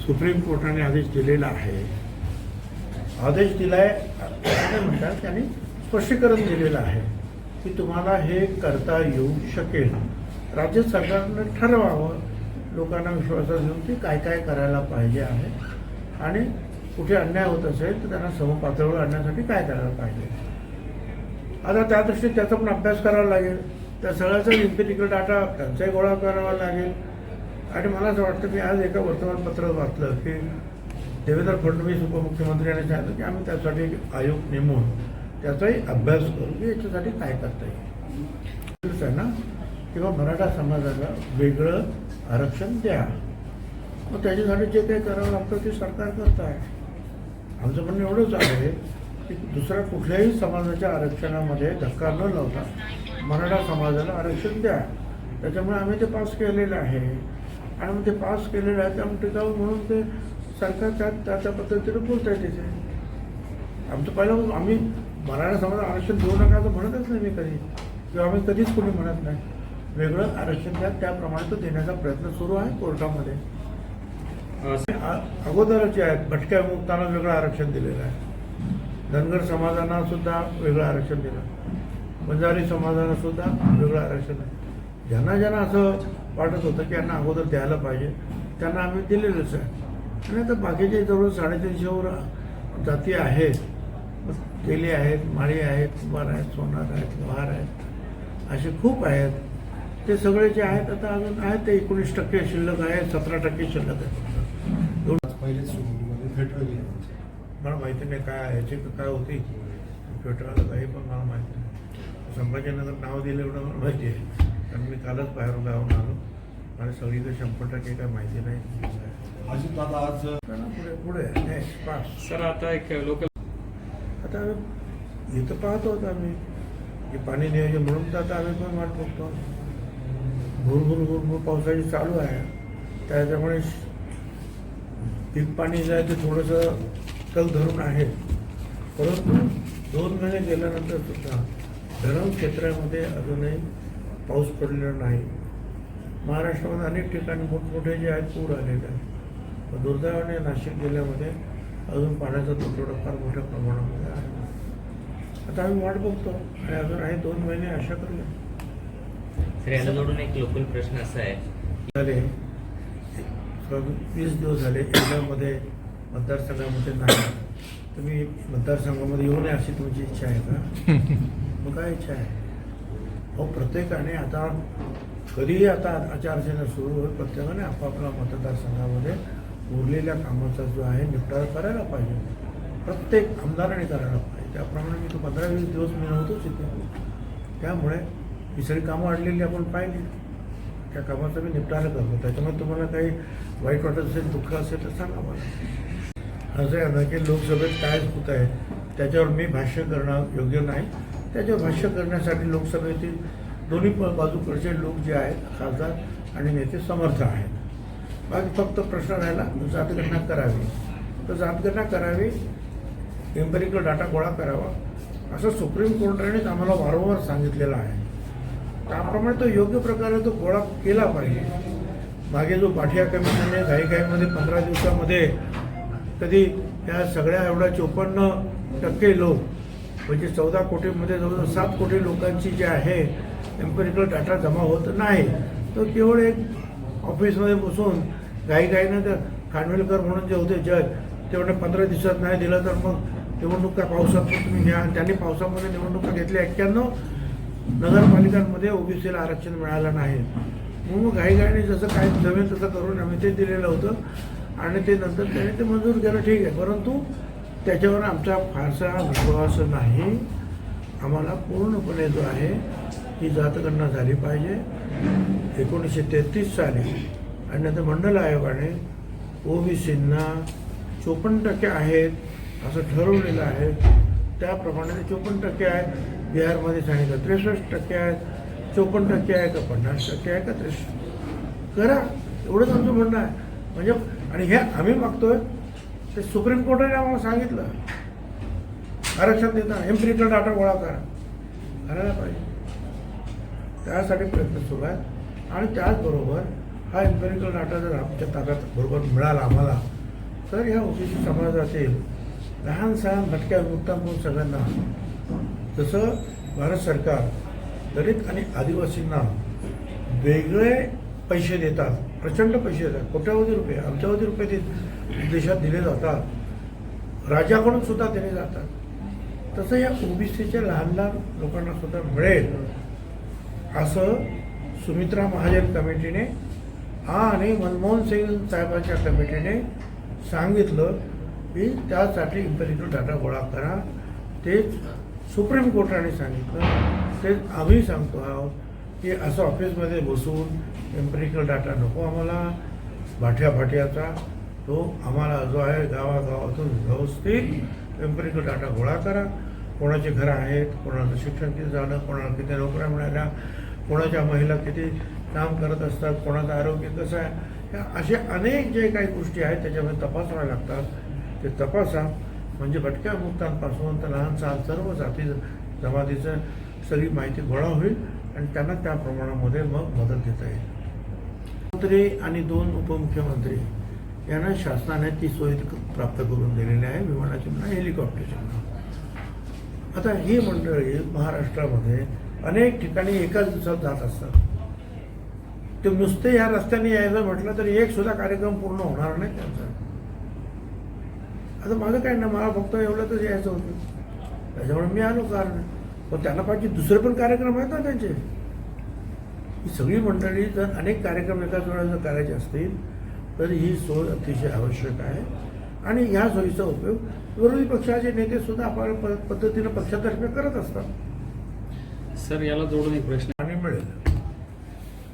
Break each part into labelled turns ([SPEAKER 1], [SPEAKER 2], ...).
[SPEAKER 1] Supreme कोर्टाने आदेश दिलेला आहे. आदेश दिलाय म्हणतात त्यांनी स्पष्टीकरण दिलेलं आहे की तुम्हाला हे करता येऊ शकेल. राज्य सरकारनं ठरवावं लोकांना विश्वासात घेऊन की काय काय करायला पाहिजे आहे. आणि कुठे अन्याय होत असेल तर त्यांना समपातळीवर आणण्यासाठी काय करायला पाहिजे. आता त्या दृष्टीने त्याचा पण अभ्यास करावा लागेल. त्या सगळ्याचा इम्पेरिकल डाटा त्यांचाही गोळा करावा लागेल. आणि मला असं वाटतं मी आज एका वर्तमानपत्रात वाचलं की देवेंद्र फडणवीस उपमुख्यमंत्री यांनी सांगितलं की आम्ही त्यासाठी आयोग नेमून त्याचाही अभ्यास करू की याच्यासाठी काय करता येईल. त्यांना ना किंवा मराठा समाजाला वेगळं आरक्षण द्या. मग त्याच्यासाठी जे काही करावं लागतं ते सरकार करत आहे. आमचं म्हणणं एवढंच आहे की दुसऱ्या कुठल्याही समाजाच्या आरक्षणामध्ये धक्का न लावता मराठा समाजाला आरक्षण द्या. त्याच्यामुळे आम्ही ते पास केलेलं आहे. आणि मग ते पास केलेलं आहे त्यामुळे टिकावं म्हणून ते सरकार त्या त्या त्या पद्धतीने बोलत आहे तिथे आमचं पहिलं आम्ही मराठा समाज आरक्षण देऊ नका असं म्हणतच नाही मी कधी. किंवा आम्ही कधीच कोणी म्हणत नाही. वेगळं आरक्षण द्या त्याप्रमाणे तो देण्याचा प्रयत्न सुरू आहे कोर्टामध्ये. अगोदरच आहेत भटक्या मुक्तांना वेगळं आरक्षण दिलेलं आहे. धनगर समाजांना सुद्धा वेगळं आरक्षण दिलं. बंजारी समाजाला सुद्धा वेगळं आरक्षण आहे ज्यांना ज्यांना असं वाटत होतं की यांना अगोदर द्यायला पाहिजे त्यांना आम्ही दिलेलंच आहे. आणि आता बाकीचे जवळ साडेतीनशेवर जाती आहेत. केली आहेत माळी आहेत कुंभार आहेत सोनार आहेत लोहार आहेत असे खूप आहेत. ते सगळे जे आहेत आता अजून आहेत ते एकोणीस टक्के शिल्लक आहे सतरा टक्के शिल्लक आहे.
[SPEAKER 2] आज पहिलेच फेटरली
[SPEAKER 1] मला माहिती नाही काय ह्याची काय होती? ट्विटरला काही पण मला माहिती नाही. संभाजीनगर नाव दिलं एवढं मला माहिती आहे. कारण मी कालच बाहेरून गावून आलो. मला सगळीकडे शंभर टक्के काय माहिती नाही.
[SPEAKER 2] अजित दादा आज
[SPEAKER 1] पुढे पुढे. Next pass.
[SPEAKER 3] सर आता एक लोकल
[SPEAKER 1] आता इथं पाहतो आता आम्ही. की पाणी नियोजन म्हणून तर आता आम्ही पण वाट बघतो. भूर भूर भूर पावसाची चालू आहे. त्याच्यामुळे पीक पाणी जे आहे ते थोडंसं तग धरून आहे. परंतु दोन महिने गेल्यानंतर सुद्धा धरण क्षेत्रामध्ये अजूनही पाऊस पडलेला नाही. महाराष्ट्रामध्ये अनेक ठिकाणी मोठमोठे जे आहेत पूर आलेले आहेत. दुर्दैवाने नाशिक जिल्ह्यामध्ये अजून पाण्याचा तुटवडा फार मोठ्या प्रमाणामध्ये आहे. आता आम्ही वाट बघतो आणि अजून आहे दोन महिने आशा करूया.
[SPEAKER 4] तर याला जोडून एक लोकल प्रश्न असा आहे.
[SPEAKER 1] झाले वीस दिवस झाले जिल्ह्यामध्ये मतदारसंघामध्ये नाही. तुम्ही मतदारसंघामध्ये येऊ नये अशी तुमची इच्छा आहे का? मग काय इच्छा आहे? अहो प्रत्येकाने आता कधीही आता आचारसंहिता सुरू होईल प्रत्येकाने आपापल्या मतदारसंघामध्ये उरलेल्या कामाचा जो आहे निपटारा करायला पाहिजे. प्रत्येक आमदाराने करायला पाहिजे. त्याप्रमाणे मी तो पंधरा वीस दिवस मी नव्हतोच इथे. त्यामुळे ही सगळी कामं अडलेली आपण पाहिली. त्या कामाचा मी निपटारा करतो. त्याच्यामुळे तुम्हाला काही वाईट वाटत असेल दुःख असेल तर सांगा मला. असं आहे ना की लोकसभेत काय होत आहे त्याच्यावर मी भाष्य करणं योग्य नाही. त्याच्यावर भाष्य करण्यासाठी लोकसभेतील दोन्ही प- बाजूकडचे लोक जे आहेत खासदार आणि नेते समर्थ आहेत. बाकी फक्त प्रश्न राहिला जातगणना करावी. तर जातगणना करावी एम्पेरिकल डाटा गोळा करावा. असं सुप्रीम कोर्टानेच आम्हाला वारंवार सांगितलेलं आहे. त्याप्रमाणे तो योग्य प्रकारे तो गोळा केला पाहिजे. मागे जो पाठिया कमिशनने घाईघाईमध्ये पंधरा दिवसामध्ये कधी या सगळ्या एवढ्या चोपन्न टक्के लोक म्हणजे चौदा कोटीमध्ये जवळजवळ सात कोटी लोकांची जी आहे एम्पेरिकल डाटा जमा होत नाही. तो केवळ एक ऑफिसमध्ये बसून घाईघाईनं तर खानविलकर म्हणून जे होते जज तेवढे पंधरा दिवसात नाही दिलं तर मग निवडणुका पावसात तुम्ही घ्या त्यांनी पावसामध्ये निवडणुका घेतल्या एक्क्याण्णव नगरपालिकांमध्ये ओबीसीला आरक्षण मिळालं नाही. मग मग घाईघाईने जसं काय जमेल तसं करून आम्ही ते दिलेलं होतं. आणि ते नंतर त्याने ते मंजूर केलं ठीक आहे. परंतु त्याच्यावर आमचा फारसा विश्वास नाही. आम्हाला पूर्णपणे जो आहे ही जातगणना झाली पाहिजे. एकोणीसशे तेहतीस साली आणि नंतर मंडल आयोगाने ओबीसींना चोपन्न टक्के आहेत असं ठरवलेलं आहे. त्याप्रमाणे ते चोपन्न टक्के आहेत. बिहारमध्ये सांगितलं त्रेसष्ट टक्के आहेत. चोपन्न टक्के आहे का पन्नास टक्के आहे का त्रेसष्ट? करा. एवढंच आमचं म्हणणं आहे. म्हणजे आणि हे आम्ही मागतोय. ते सुप्रीम कोर्टाने आम्हाला सांगितलं. आरक्षण देता एम्पिरिकल डाटा गोळा करा. करायला पाहिजे. त्यासाठी प्रयत्न सुरू आहेत. आणि त्याचबरोबर हा एम्पेरिकल डाटा जर आमच्या ताब्यात बरोबर मिळाला आम्हाला तर ह्या ओबीसी समाजातील लहान सहान भटक्या विमुक्तांकडून सगळ्यांना जसं भारत सरकार दलित आणि आदिवासींना वेगळे पैसे देतात प्रचंड पैसे देतात. कोट्यावधी रुपये अब्जावधी रुपये देतात देशात दिले जातात. राज्याकडून सुद्धा दिले जातात. तसं या ओबीसीच्या लहान लहान लोकांना सुद्धा मिळेल. असं सुमित्रा महाजन कमिटीने आणि मनमोहन सिंग साहेबांच्या कमिटीने सांगितलं की त्यासाठी इम्पेरिकल डाटा गोळा करा. ते सुप्रीम कोर्टाने सांगितलं. ते आम्ही सांगतो आहोत की असं ऑफिसमध्ये बसून एम्पेरिकल डाटा नको आम्हाला. भाट्या भाट्याचा तो आम्हाला जो आहे गावागावातून व्यवस्थित एम्पेरिकल डाटा गोळा करा. कोणाचे घरं आहेत कोणाचं शिक्षण किती झालं कोणाला किती नोकऱ्या मिळाल्या कोणाच्या महिला किती काम करत असतात कोणाचं आरोग्य कसं आहे. ह्या असे अनेक जे काही गोष्टी आहेत त्याच्यामध्ये तपासाव्या लागतात. ते तपासा. म्हणजे भटक्या मुक्तांपासून तर लहान सहान सर्व जाती जमातीचं सगळी माहिती गोळा होईल आणि त्यांना त्या प्रमाणामध्ये मग मदत देता येईल. मंत्री आणि दोन उपमुख्यमंत्री यांना शासनाने ती सोय प्राप्त करून दिलेली आहे विमानाची म्हणा हेलिकॉप्टरची म्हणा. आता ही मंडळी महाराष्ट्रामध्ये अनेक ठिकाणी एकाच दिवसात जात असतात. ते नुसते या रस्त्याने यायचं म्हटलं तर एक सुद्धा कार्यक्रम पूर्ण होणार नाही त्यांचा. आता माझं काय ना मला फक्त एवढंच यायचं होतं. त्याच्यामुळे मी आलो कारण पण त्यांना पाहिजे दुसरे पण कार्यक्रम आहेत ना त्यांचे. ही सगळी मंडळी जर अनेक कार्यक्रम एकाच वेळेला जर करायचे असतील तर ही सोय अतिशय आवश्यक आहे. आणि ह्या सोयीचा उपयोग विरोधी पक्षाचे नेते सुद्धा आपल्या प- पद्धतीनं पक्षातर्फे करत असतात.
[SPEAKER 3] सर याला जोडून एक प्रश्न
[SPEAKER 1] आणि मिळेल.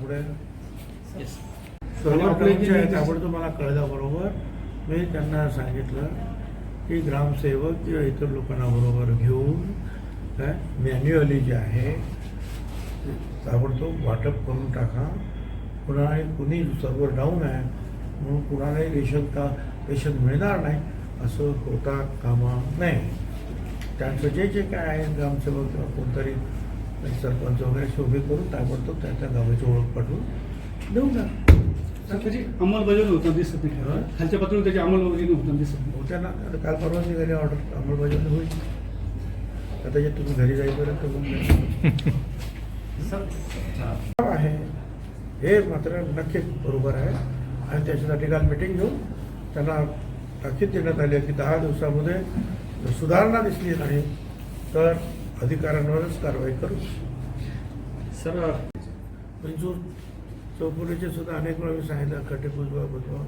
[SPEAKER 1] पुढे?
[SPEAKER 3] Yes.
[SPEAKER 1] सर्व
[SPEAKER 3] आपले जे
[SPEAKER 1] त्यामुळे तुम्हाला कळल्याबरोबर मी त्यांना सांगितलं की ग्रामसेवक किंवा इतर लोकांना बरोबर घेऊन काय मॅन्युअली जे आहे ते ताबडतोब वाटप करून टाका. कुणा कुणी सर्व्हर डाऊन आहे म्हणून कुणालाही रेशन का रेशन मिळणार नाही असं होता कामा नाही त्यांचं जे जे काय आहे ग्रामसेवक किंवा कोणतरी सरपंच वगैरे उभे करून ताबडतोब त्या त्या गावाची ओळख पाठवून देऊ ना.
[SPEAKER 3] त्याची अंमलबजावणी होताना दिसत नाही? खालच्या पातळीवर त्याची अंमलबजावणी होताना दिसत नाही.
[SPEAKER 1] होत्या ना. काल परवाची ऑर्डर. अंमलबजावणी होईल. आता जे तुम्ही घरी जाईपर्यंत. आहे. हे मात्र नक्कीच बरोबर आहे. आणि त्याच्यासाठी काल मिटिंग घेऊन त्यांना ताकीद देण्यात आली आहे की दहा दिवसामध्ये सुधारणा दिसली नाही तर अधिकाऱ्यांवरच कारवाई करू.
[SPEAKER 3] सर
[SPEAKER 1] मंजूर चौपुरीचे सुद्धा अनेक वेळा मी सांगितलं खड्डे बुजवा बुजवा.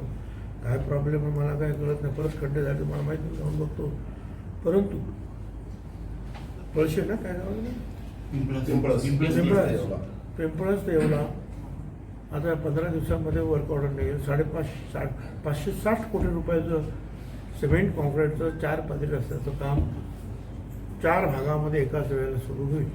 [SPEAKER 1] काय प्रॉब्लेम आहे मला काय कळत नाही. परत खड्डे झाले मला माहिती नाही, जाऊन बघतो. परंतु पळशे ना काय पिंपळस ते एवढा आता पंधरा दिवसामध्ये वर्क ऑर्डर निघेल साडेपाच साठ पाचशे साठ कोटी रुपयाचं सिमेंट कॉन्क्रीटचं चार पातळी रस्त्याचं काम चार भागामध्ये एकाच वेळेला सुरू होईल.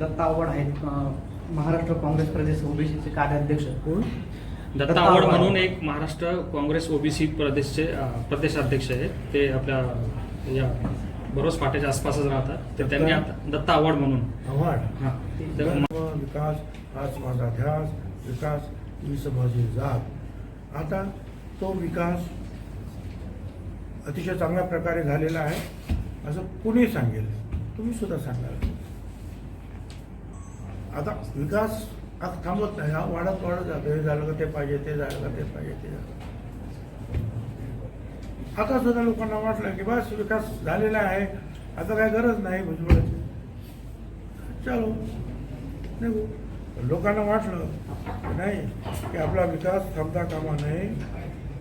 [SPEAKER 5] दत्ता आव्हाड आहेत. अं, महाराष्ट्र काँग्रेस प्रदेश ओबीसीचे कार्याध्यक्ष
[SPEAKER 1] कोण?
[SPEAKER 3] दत्ता
[SPEAKER 5] दत्ता
[SPEAKER 3] आव्हाड. म्हणून एक महाराष्ट्र काँग्रेस ओबीसी प्रदेशचे प्रदेशाध्यक्ष आहेत. ते आपल्या या बरोच फाट्याच्या आसपासच राहतात. तर त्यांनी आता दत्ता आव्हाड म्हणून.
[SPEAKER 1] आव्हाड
[SPEAKER 3] हा. तर
[SPEAKER 1] धर्म, विकास हाच माझा ध्यास विकास ही समाजी जात. आता तो विकास अतिशय चांगल्या प्रकारे झालेला आहे असं कुणी सांगेल. तुम्ही सुद्धा सांगाल. आता विकास हा थांबत नाही. हा वाढत वाढत जातो. हे झालं का ते पाहिजे ते झालं का ते पाहिजे ते झालं आता सुद्धा लोकांना वाटलं की बस विकास झालेला आहे. आता काय गरज नाही भुजबळाची. चलो निघू. लोकांना वाटलं नाही की आपला विकास थांबता कामा नये.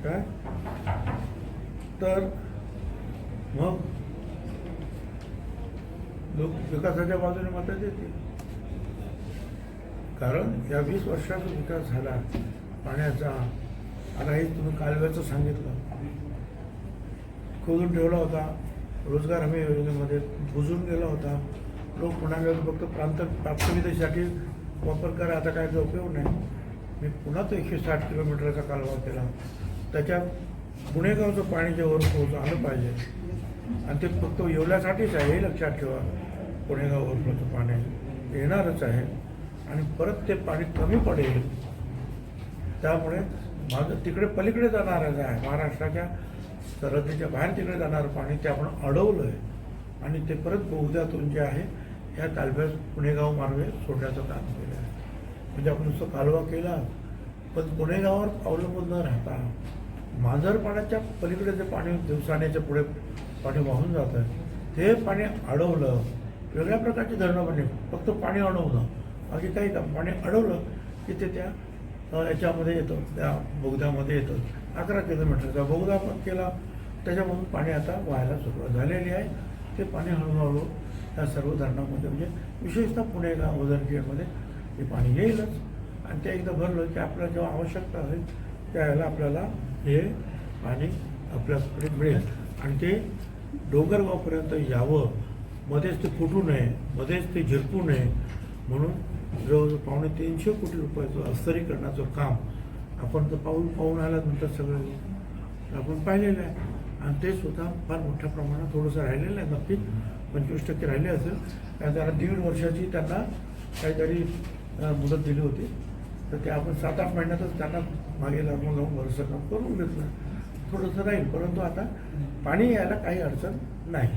[SPEAKER 1] काय तर मग लोक विकासाच्या बाजूने मतं देतील. कारण या वीस वर्षाचा विकास झाला. पाण्याचा आता हे तुम्ही कालव्याचं सांगितलं. खोदून ठेवला होता. रोजगार हमी योजनेमध्ये बुजून गेला होता. लोक म्हणाले फक्त प्रांत प्राप्तविधेसाठी वापर करा आता काय उपयोग नाही. मी पुन्हा तो एकशे साठ किलोमीटरचा कालवा केला. त्याच्या पुणेगावचं पाणी जे वर पोहोच आलं पाहिजे. आणि ते फक्त येवल्यासाठीच आहे हे लक्षात ठेवा. पुणेगाव ओव्हरफ्लोचं पाणी येणारच आहे. आणि परत ते पाणी कमी पडेल. त्यामुळे माझं तिकडे पलीकडे जाणारच आहे महाराष्ट्राच्या सरहद्दीच्या बाहेर तिकडे जाणारं पाणी ते आपण अडवलं आहे आणि ते परत बहुध्यातून जे आहे ह्या कालव्यात पुणेगाव मार्गे सोडण्याचं काम केलं आहे. म्हणजे आपण नुसतं कालवा केला पण पुणेगावावर अवलंबून न राहता मांजर पाण्याच्या पलीकडे जे पाणी दिवसाण्याच्या पुढे पाणी वाहून जातं ते पाणी अडवलं वेगळ्या प्रकारची धरणं बनली. फक्त पाणी अडवणं. बाकी काही काम. पाणी अडवलं की ते त्या याच्यामध्ये येतं त्या बोगद्यामध्ये येतं. अकरा किलोमीटरचा बोगदा पण केला त्याच्यामधून पाणी आता व्हायला सुरुवात झालेली आहे. ते पाणी हळूहळू या सर्व धरणामध्ये म्हणजे विशेषतः पुणेगाव उदरखेडमध्ये हे पाणी येईलच. आणि ते एकदा भरलं की आपल्याला जेव्हा आवश्यकता होईल त्यावेळेला आपल्याला हे पाणी आपल्याकडे मिळेल. आणि ते डोंगरगावपर्यंत यावं. मध्येच ते फुटू नये मध्येच ते झिरपू नये म्हणून जवळजवळ पावणे तीनशे कोटी रुपयाचं अस्तरीकरणाचं काम आपण तर पाऊल पाहून आल्यानंतर सगळं. आपण पाहिलेलं आहे. आणि ते सुद्धा फार मोठ्या प्रमाणात थोडंसं राहिलेलं आहे नक्कीच पंचवीस टक्के राहिले असेल. कारण त्यांना दीड वर्षाची त्यांना काहीतरी मुदत दिली होती. तर ते आपण सात आठ महिन्यातच त्यांना मागे लागून जाऊन भरसं काम करून घेतलं. थोडंसं राहील. परंतु आता पाणी यायला काही अडचण नाही.